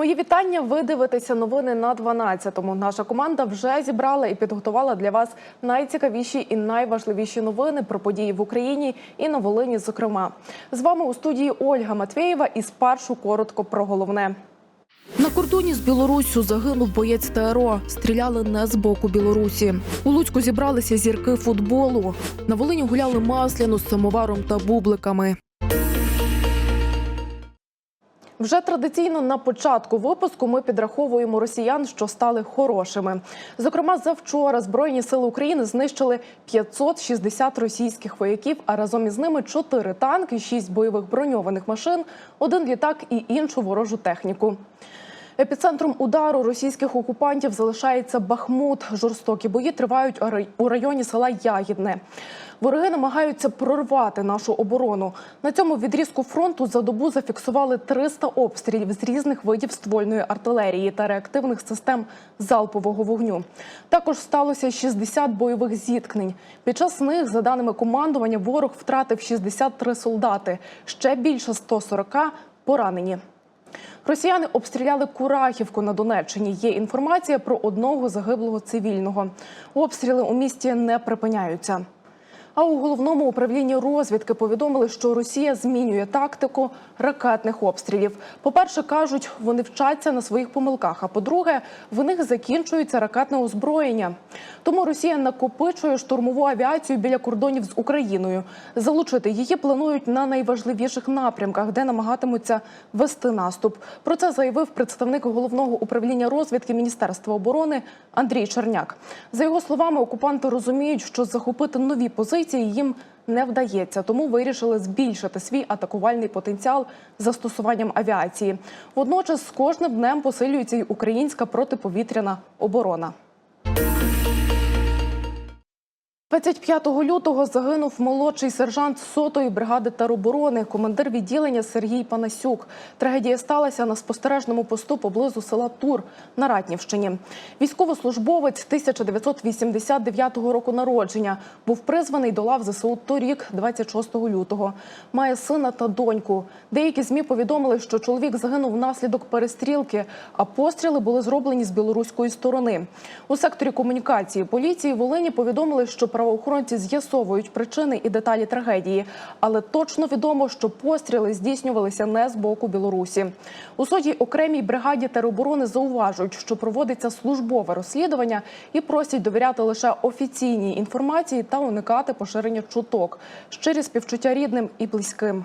Мої вітання. Ви дивитеся новини на 12-му. Наша команда вже зібрала і підготувала для вас найцікавіші і найважливіші новини про події в Україні і на Волині. Зокрема, з вами у студії Ольга Матвєєва. І спершу коротко про головне. На кордоні з Білоруссю загинув боєць ТРО. Стріляли не з боку Білорусі. У Луцьку зібралися зірки футболу. На Волині гуляли масляну з самоваром та бубликами. Вже традиційно на початку випуску ми підраховуємо росіян, що стали хорошими. Зокрема, завчора Збройні сили України знищили 560 російських вояків, а разом із ними 4 танки, 6 бойових броньованих машин, один літак і іншу ворожу техніку. Епіцентром удару російських окупантів залишається Бахмут. Жорстокі бої тривають у районі села Ягідне. Вороги намагаються прорвати нашу оборону. На цьому відрізку фронту за добу зафіксували 300 обстрілів з різних видів ствольної артилерії та реактивних систем залпового вогню. Також сталося 60 бойових зіткнень. Під час них, за даними командування, ворог втратив 63 солдати. Ще більше 140 поранені. Росіяни обстріляли Курахівку на Донеччині. Є інформація про одного загиблого цивільного. Обстріли у місті не припиняються. А у головному управлінні розвідки повідомили, що Росія змінює тактику ракетних обстрілів. По-перше, кажуть, вони вчаться на своїх помилках. А по-друге, в них закінчується ракетне озброєння. Тому Росія накопичує штурмову авіацію біля кордонів з Україною. Залучити її планують на найважливіших напрямках, де намагатимуться вести наступ. Про це заявив представник головного управління розвідки Міністерства оборони Андрій Черняк. За його словами, окупанти розуміють, що захопити нові позиції їм не вдається, тому вирішили збільшити свій атакувальний потенціал застосуванням авіації. Водночас з кожним днем посилюється й українська протиповітряна оборона. 25 лютого загинув молодший сержант сотої бригади тероборони, командир відділення Сергій Панасюк. Трагедія сталася на спостережному посту поблизу села Тур на Ратнівщині. Військовослужбовець 1989 року народження був призваний до лав ЗСУ торік, 26 лютого. Має сина та доньку. Деякі змі повідомили, що чоловік загинув внаслідок перестрілки, а постріли були зроблені з білоруської сторони. У секторі комунікації поліції Волині повідомили, що правоохоронці з'ясовують причини і деталі трагедії, але точно відомо, що постріли здійснювалися не з боку Білорусі. У суді окремій бригаді тероборони зауважують, що проводиться службове розслідування і просять довіряти лише офіційній інформації та уникати поширення чуток. Щирі співчуття рідним і близьким.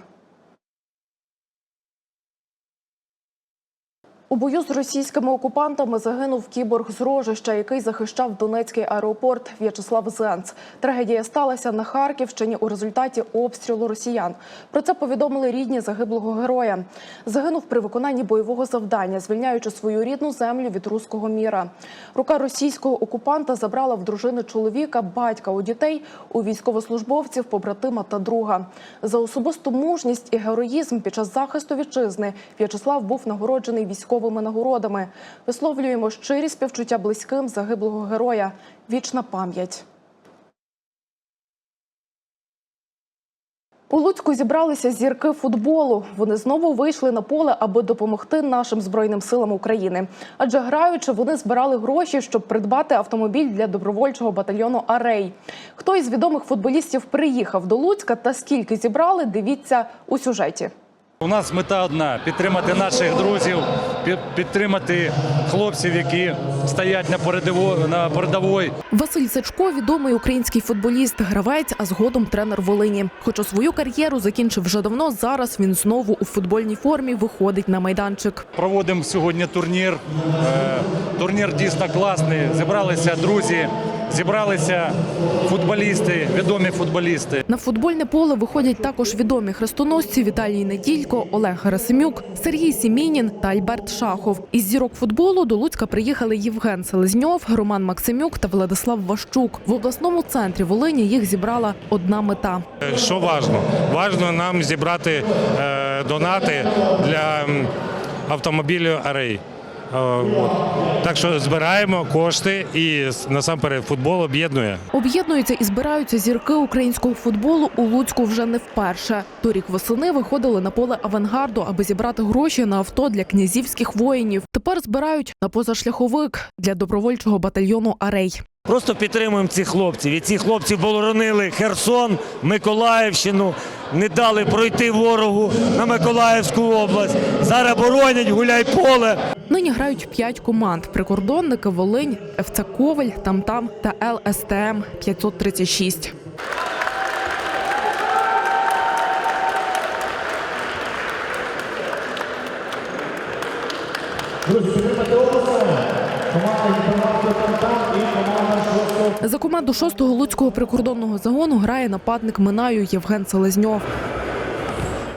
У бою з російськими окупантами загинув кіборг з Рожища, який захищав Донецький аеропорт В'ячеслав Зенц. Трагедія сталася на Харківщині у результаті обстрілу росіян. Про це повідомили рідні загиблого героя. Загинув при виконанні бойового завдання, звільняючи свою рідну землю від руського міра. Рука російського окупанта забрала в дружини чоловіка, батька у дітей, у військовослужбовців, побратима та друга. За особисту мужність і героїзм під час захисту вітчизни В'ячеслав був нагороджений військовим військовими нагородами. Висловлюємо щирі співчуття близьким загиблого героя. Вічна пам'ять. У Луцьку зібралися зірки футболу. Вони знову вийшли на поле, аби допомогти нашим збройним силам України. Адже граючи, вони збирали гроші, щоб придбати автомобіль для добровольчого батальйону Арей. Хто із відомих футболістів приїхав до Луцька та скільки зібрали? Дивіться у сюжеті. У нас мета одна підтримати наших друзів, підтримати хлопців, які стоять на передово- на передовій. Василь Сачко відомий український футболіст, гравець, а згодом тренер Волині. Хоча свою кар'єру закінчив вже давно. Зараз він знову у футбольній формі виходить на майданчик. Проводимо сьогодні турнір. Е, Турнір дійсно класний. Зібралися друзі, зібралися футболісти, відомі футболісти. На футбольне поле виходять також відомі хрестоносці Віталій Неділько, Олег Герасимюк, Сергій Сімінін та Альберт Шахов. Із зірок футболу до Луцька приїхали Євген Селезньов, Роман Максимюк та Владислав Ващук. В обласному центрі Волині їх зібрала одна мета. Що важно? Важно нам зібрати е, донати для м, автомобілю Арей. Е, от. Так що збираємо кошти і насамперед футбол об'єднує. Об'єднуються і збираються зірки українського футболу у Луцьку вже не вперше. Торік восени виходили на поле авангарду, аби зібрати гроші на авто для князівських воїнів. Тепер збирають на позашляховик для добровольчого батальйону Арей. Просто підтримуємо цих хлопців. І ці хлопці боронили Херсон, Миколаївщину, не дали пройти ворогу на Миколаївську область. Зараз боронять гуляй поле. Нині грають п'ять команд: прикордонники, Волинь, ФЦ Коваль, Тамтам та ЛСТМ 536. За команду 6-го луцького прикордонного загону грає нападник Минаю Євген Селезньов.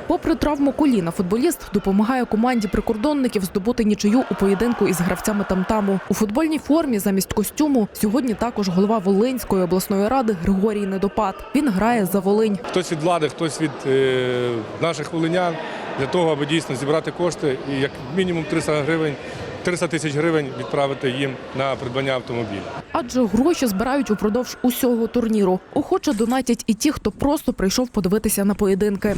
Попри травму коліна, футболіст допомагає команді прикордонників здобути нічию у поєдинку із гравцями тамтаму. У футбольній формі замість костюму сьогодні також голова Волинської обласної ради Григорій Недопад. Він грає за Волинь. Хтось від влади, хтось від е, наших волинян для того, аби дійсно зібрати кошти і як мінімум 300 гривень, 300 тисяч гривень відправити їм на придбання автомобіля. Адже гроші збирають упродовж усього турніру. Охоче донатять і ті, хто просто прийшов подивитися на поєдинки.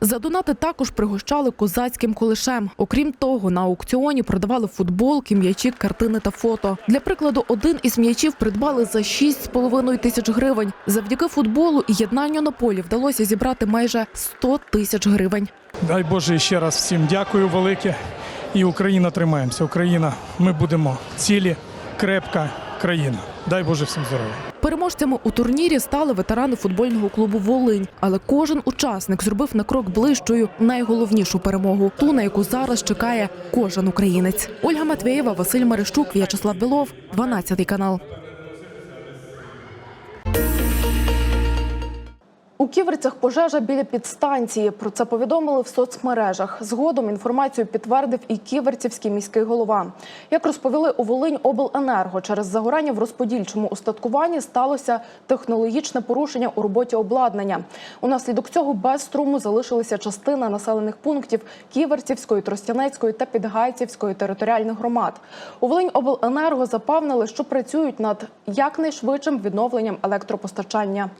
За донати також пригощали козацьким кулешем. Окрім того, на аукціоні продавали футболки, м'ячі, картини та фото. Для прикладу, один із м'ячів придбали за 6,5 тисяч гривень. Завдяки футболу і єднанню на полі вдалося зібрати майже 100 тисяч гривень. Дай Боже ще раз всім дякую велике. І Україна тримаємося. Україна, ми будемо цілі, крепка країна. Дай Боже всім здоров'я. Переможцями у турнірі стали ветерани футбольного клубу Волинь, але кожен учасник зробив на крок ближчою найголовнішу перемогу, ту на яку зараз чекає кожен українець. Ольга Матвєєва, Василь Мерещук, В'ячеслав Білов, 12 канал. У Ківерцях пожежа біля підстанції. Про це повідомили в соцмережах. Згодом інформацію підтвердив і ківерцівський міський голова. Як розповіли у Волинь обленерго, через загорання в розподільчому устаткуванні сталося технологічне порушення у роботі обладнання. Унаслідок цього без струму залишилася частина населених пунктів Ківерцівської, Тростянецької та Підгайцівської територіальних громад. У Волинь обленерго запевнили, що працюють над якнайшвидшим відновленням електропостачання.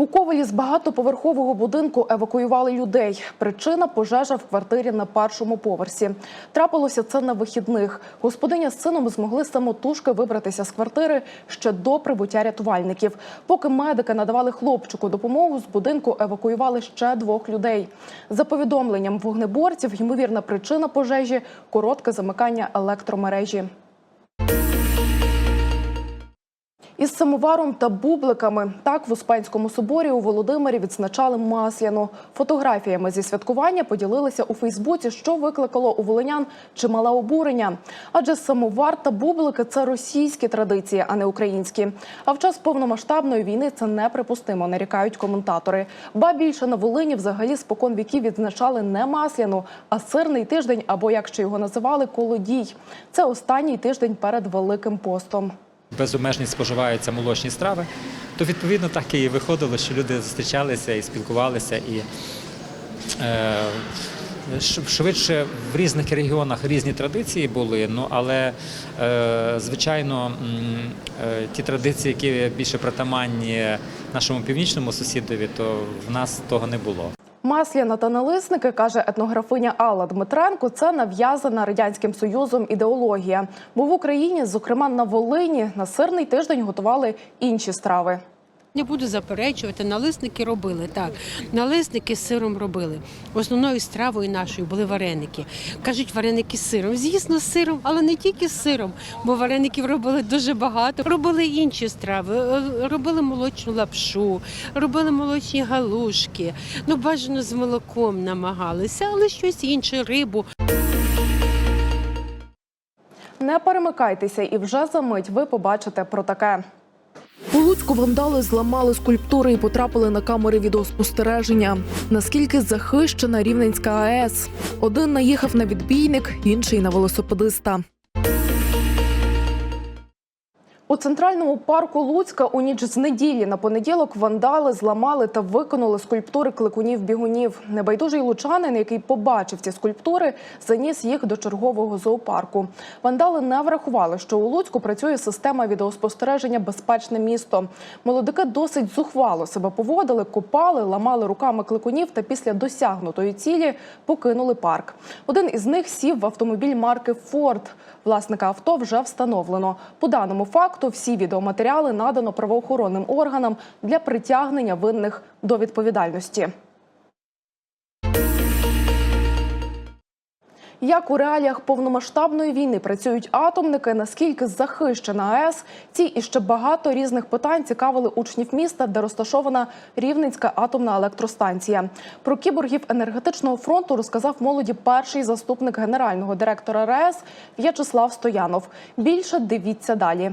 У Ковалі з багатоповерхового будинку евакуювали людей. Причина пожежа в квартирі на першому поверсі. Трапилося це на вихідних. Господиня з сином змогли самотужки вибратися з квартири ще до прибуття рятувальників. Поки медики надавали хлопчику допомогу, з будинку евакуювали ще двох людей. За повідомленням вогнеборців, ймовірна причина пожежі коротке замикання електромережі. Самоваром та бубликами так в Успенському соборі у Володимирі відзначали масляну. Фотографіями зі святкування поділилися у Фейсбуці, що викликало у волинян чимале обурення. Адже самовар та бублики це російські традиції, а не українські. А в час повномасштабної війни це неприпустимо, нарікають коментатори. Ба більше на Волині взагалі спокон віків відзначали не масляну, а сирний тиждень, або як ще його називали, колодій. Це останній тиждень перед Великим постом. Безобмежно споживаються молочні страви, то відповідно так і виходило, що люди зустрічалися і спілкувалися і. Е, Швидше в різних регіонах різні традиції були, ну але е, звичайно е, ті традиції, які більше притаманні нашому північному сусідові, то в нас того не було. Масляна та налисники, каже етнографиня Алла Дмитренко, це нав'язана радянським союзом ідеологія. Бо в Україні, зокрема на Волині, на сирний тиждень готували інші страви. Не буду заперечувати, налисники робили так. Налисники з сиром робили. Основною стравою нашою були вареники. Кажуть, вареники з сиром. Звісно, з сиром, але не тільки з сиром, бо вареників робили дуже багато. Робили інші страви, е, робили молочну лапшу, робили молочні галушки. Ну, бажано з молоком намагалися, але щось інше, рибу. Не перемикайтеся, і вже за мить ви побачите про таке. Луцьку вандали зламали скульптури і потрапили на камери відеоспостереження. Наскільки захищена Рівненська АЕС? Один наїхав на відбійник, інший на велосипедиста. У центральному парку Луцька у ніч з неділі на понеділок вандали зламали та виконали скульптури кликунів-бігунів. Небайдужий лучанин, який побачив ці скульптури, заніс їх до чергового зоопарку. Вандали не врахували, що у Луцьку працює система відеоспостереження Безпечне місто. Молодики досить зухвало себе поводили, копали, ламали руками кликунів та після досягнутої цілі покинули парк. Один із них сів в автомобіль марки Форд. Власника авто вже встановлено. По даному факту всі відеоматеріали надано правоохоронним органам для притягнення винних до відповідальності. Як у реаліях повномасштабної війни працюють атомники, наскільки захищена АЕС, ці і ще багато різних питань цікавили учнів міста, де розташована Рівненська атомна електростанція. Про кіборгів енергетичного фронту розказав молоді перший заступник генерального директора РАЕС В'ячеслав Стоянов. Більше дивіться далі.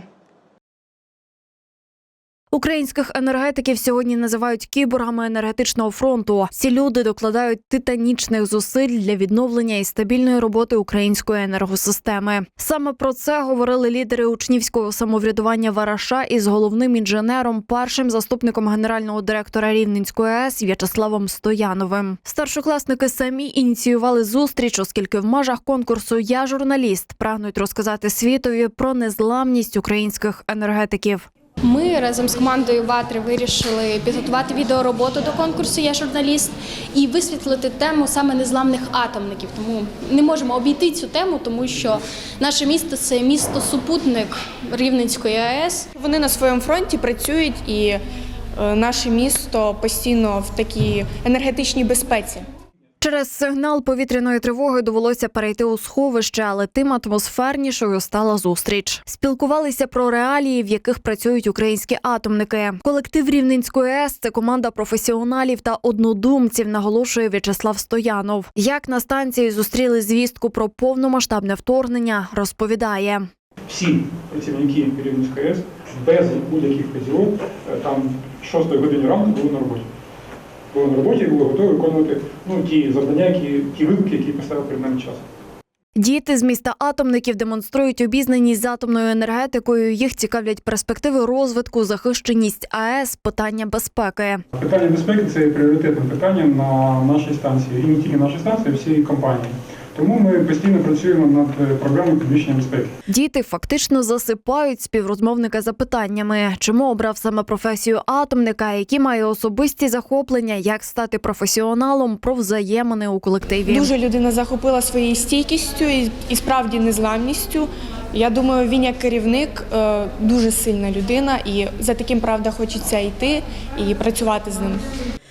Українських енергетиків сьогодні називають кіборгами енергетичного фронту. Ці люди докладають титанічних зусиль для відновлення і стабільної роботи української енергосистеми. Саме про це говорили лідери учнівського самоврядування Вараша із головним інженером, першим заступником генерального директора Рівненської АЕС В'ячеславом Стояновим. Старшокласники самі ініціювали зустріч, оскільки в межах конкурсу Я журналіст прагнуть розказати світові про незламність українських енергетиків. Ми разом з командою Ватри вирішили підготувати відеороботу до конкурсу Я журналіст і висвітлити тему саме незламних атомників. Тому не можемо обійти цю тему, тому що наше місто це місто супутник Рівненської АЕС. Вони на своєму фронті працюють, і е, наше місто постійно в такій енергетичній безпеці. Через сигнал повітряної тривоги довелося перейти у сховище, але тим атмосфернішою стала зустріч. Спілкувалися про реалії, в яких працюють українські атомники. Колектив Рівненської АЕС – це команда професіоналів та однодумців, наголошує В'ячеслав Стоянов. Як на станції зустріли звістку про повномасштабне вторгнення, розповідає. всі працівники Рівненської АЕС без будь-яких вказівок е, там 6 годині ранку були на роботі. Були на роботі було були готові виконувати ну, ті завдання, які, ті виклики, які поставив перед нами час. Діти з міста атомників демонструють обізнаність з атомною енергетикою. Їх цікавлять перспективи розвитку, захищеність АЕС, питання безпеки. Питання безпеки це пріоритетне питання на нашій станції. І не тільки нашій станції, а всієї компанії. Тому ми постійно працюємо над е, програмою підвищення безпеки. Діти фактично засипають співрозмовника запитаннями, чому обрав саме професію атомника, які має особисті захоплення, як стати професіоналом про взаємини у колективі. Дуже людина захопила своєю стійкістю і, і справді незламністю. Я думаю, він як керівник е, дуже сильна людина, і за таким правда хочеться йти і працювати з ним.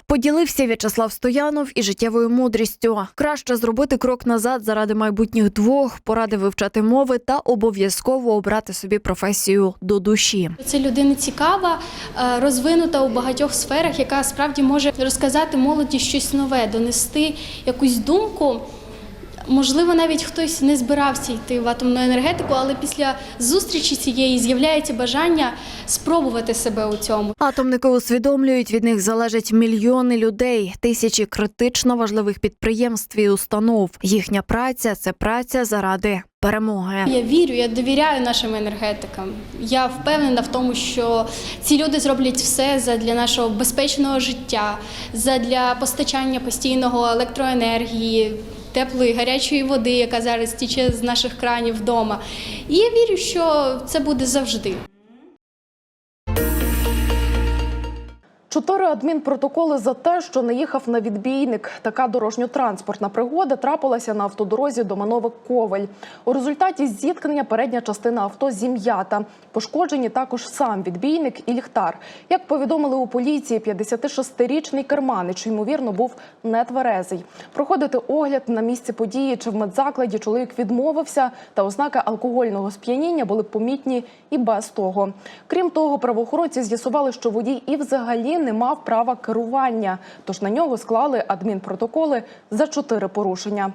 Поділився В'ячеслав Стоянов і життєвою мудрістю. Краще зробити крок назад заради майбутніх двох, поради вивчати мови та обов'язково обрати собі професію до душі. Це людина цікава, е, розвинута у багатьох сферах, яка справді може розказати молоді щось нове, донести якусь думку. Можливо, навіть хтось не збирався йти в атомну енергетику, але після зустрічі цієї з'являється бажання спробувати себе у цьому. Атомники усвідомлюють, від них залежать мільйони людей, тисячі критично важливих підприємств і установ. Їхня праця це праця заради перемоги. Я вірю, я довіряю нашим енергетикам. Я впевнена в тому, що ці люди зроблять все для нашого безпечного життя, для постачання постійного електроенергії. Теплої гарячої води, яка зараз тіче з наших кранів вдома. І я вірю, що це буде завжди. Чотири адмінпротоколи за те, що не їхав на відбійник. Така дорожньо-транспортна пригода трапилася на автодорозі Домановик Ковель. У результаті зіткнення передня частина авто зім'ята. Пошкоджені також сам відбійник і ліхтар. Як повідомили у поліції, 56-річний керманич ймовірно був нетверезий. Проходити огляд на місці події чи в медзакладі чоловік відмовився, та ознаки алкогольного сп'яніння були помітні і без того. Крім того, правоохоронці з'ясували, що водій і взагалі не мав права керування, тож на нього склали адмінпротоколи за чотири порушення.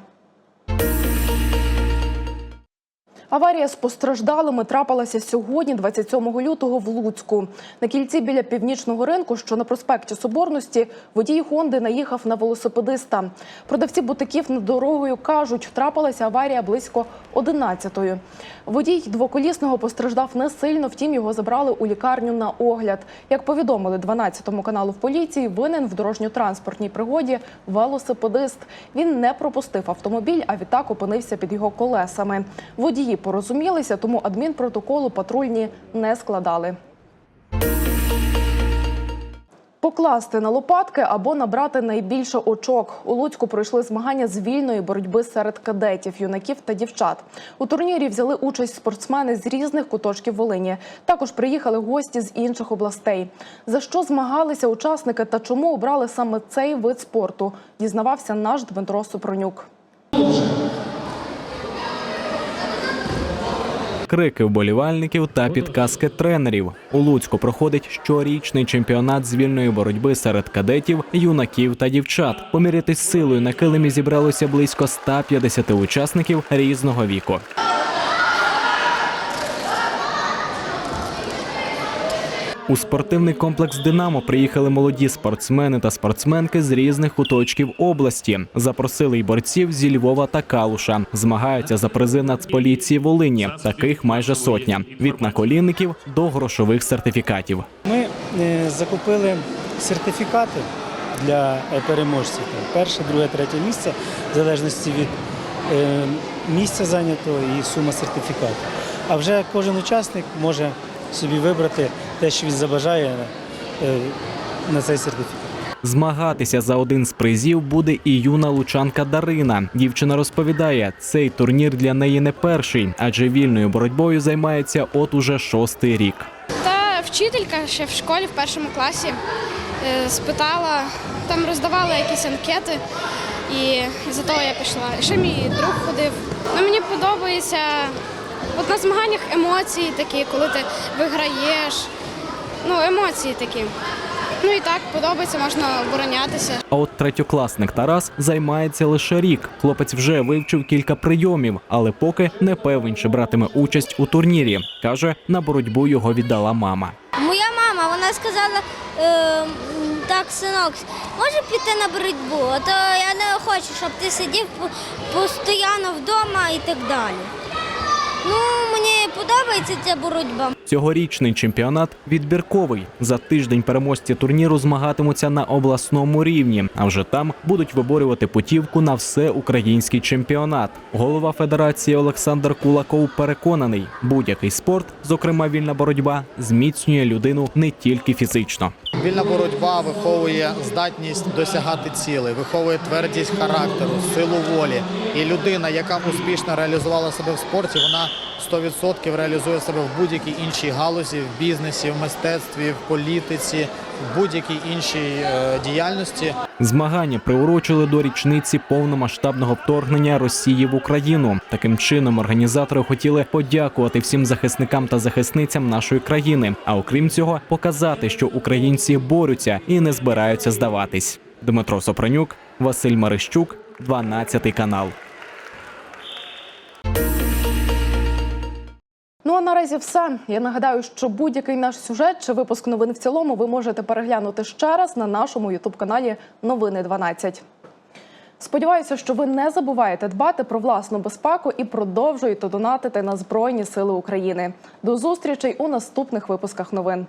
Аварія з постраждалими трапилася сьогодні, 27 лютого, в Луцьку. На кільці біля північного ринку, що на проспекті Соборності, водій Хонди наїхав на велосипедиста. Продавці бутиків над дорогою кажуть, трапилася аварія близько 11-ї. Водій двоколісного постраждав не сильно, втім його забрали у лікарню на огляд. Як повідомили 12-му каналу в поліції, винен в дорожньо-транспортній пригоді велосипедист. Він не пропустив автомобіль, а відтак опинився під його колесами. Водії порозумілися, тому адмінпротоколу патрульні не складали. Покласти на лопатки або набрати найбільше очок. У Луцьку пройшли змагання з вільної боротьби серед кадетів, юнаків та дівчат. У турнірі взяли участь спортсмени з різних куточків Волині. Також приїхали гості з інших областей. За що змагалися учасники та чому обрали саме цей вид спорту? Дізнавався наш Дмитро Супронюк. Крики вболівальників та підказки тренерів. У Луцьку проходить щорічний чемпіонат з вільної боротьби серед кадетів, юнаків та дівчат. Помірятись силою на килимі зібралося близько 150 учасників різного віку. У спортивний комплекс Динамо приїхали молоді спортсмени та спортсменки з різних куточків області. Запросили й борців зі Львова та Калуша. Змагаються за призи Нацполіції Волині. Таких майже сотня від наколінників до грошових сертифікатів. Ми е, закупили сертифікати для е, переможців. Перше, друге, третє місце, в залежності від е, місця зайнятого і сума сертифікату. А вже кожен учасник може собі вибрати те, що він забажає е, на цей сертифікат. Змагатися за один з призів буде і юна лучанка Дарина. Дівчина розповідає, цей турнір для неї не перший, адже вільною боротьбою займається от уже шостий рік. Та вчителька ще в школі в першому класі е, спитала, там роздавали якісь анкети, і за того я пішла. І ще мій друг ходив. Ну, мені подобається от на змаганнях емоції такі, коли ти виграєш. Ну, емоції такі. Ну і так подобається, можна оборонятися. А от третьокласник Тарас займається лише рік. Хлопець вже вивчив кілька прийомів, але поки не певен, чи братиме участь у турнірі. каже, на боротьбу його віддала мама. Моя мама вона сказала, е, так, синок, може піти на боротьбу, а то я не хочу, щоб ти сидів по- постійно вдома і так далі. Ну, мені подобається ця боротьба. Цьогорічний чемпіонат відбірковий. За тиждень переможці турніру змагатимуться на обласному рівні, а вже там будуть виборювати путівку на всеукраїнський чемпіонат. Голова федерації Олександр Кулаков переконаний, будь-який спорт, зокрема вільна боротьба, зміцнює людину не тільки фізично. Вільна боротьба виховує здатність досягати цілей, виховує твердість характеру, силу волі. І людина, яка успішно реалізувала себе в спорті, вона 100% реалізує себе в будь-якій іншій галузі, в бізнесі, в мистецтві, в політиці, в будь-якій іншій е, діяльності. Змагання приурочили до річниці повномасштабного вторгнення Росії в Україну. Таким чином організатори хотіли подякувати всім захисникам та захисницям нашої країни. А окрім цього, показати, що українці борються і не збираються здаватись. Дмитро Сопронюк, Василь Марищук, 12 канал. Наразі все. Я нагадаю, що будь-який наш сюжет чи випуск новин в цілому ви можете переглянути ще раз на нашому ютуб-каналі Новини 12. Сподіваюся, що ви не забуваєте дбати про власну безпеку і продовжуєте донатити на Збройні Сили України. До зустрічей у наступних випусках новин.